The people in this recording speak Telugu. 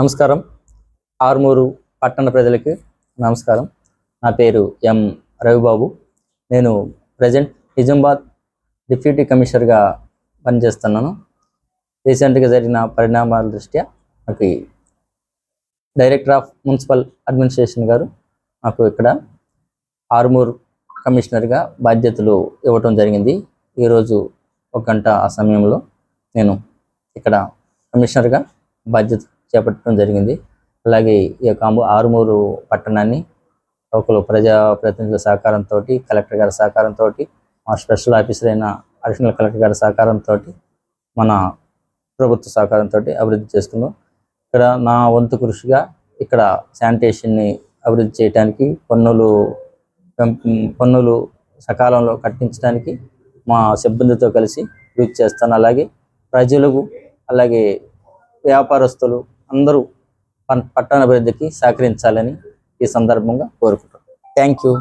నమస్కారం. ఆర్మూరు పట్టణ ప్రజలకి నమస్కారం. నా పేరు ఎం రవిబాబు. నేను ప్రజెంట్ నిజామాబాద్ డిప్యూటీ కమిషనర్గా పనిచేస్తున్నాను. రీసెంట్గా జరిగిన పరిణామాల దృష్ట్యా నాకు డైరెక్టర్ ఆఫ్ మున్సిపల్ అడ్మినిస్ట్రేషన్ గారు నాకు ఇక్కడ ఆర్మూర్ కమిషనర్గా బాధ్యతలు ఇవ్వటం జరిగింది. ఈరోజు ఒక గంట ఆ సమయంలో నేను ఇక్కడ కమిషనర్గా బాధ్యత చేపట్టడం జరిగింది. అలాగే ఈ యొక్క ఆరుమూరు పట్టణాన్ని ఒకరు ప్రజాప్రతినిధుల సహకారంతో కలెక్టర్ గారి సహకారంతో మా స్పెషల్ ఆఫీసర్ అయిన అడిషనల్ కలెక్టర్ గారి సహకారంతో మన ప్రభుత్వ సహకారంతో అభివృద్ధి చేస్తున్నాం. ఇక్కడ నా వంతు కృషిగా ఇక్కడ శానిటేషన్ని అభివృద్ధి చేయడానికి పన్నులు పన్నులు సకాలంలో కట్టించడానికి మా సిబ్బందితో కలిసి కృషి చేస్తాను. అలాగే ప్రజలకు అలాగే వ్యాపారస్తులు అందరూ పన్- పట్టణ అభివృద్ధికి సహకరించాలని ఈ సందర్భంగా కోరుకుంటున్నాను థ్యాంక్ యూ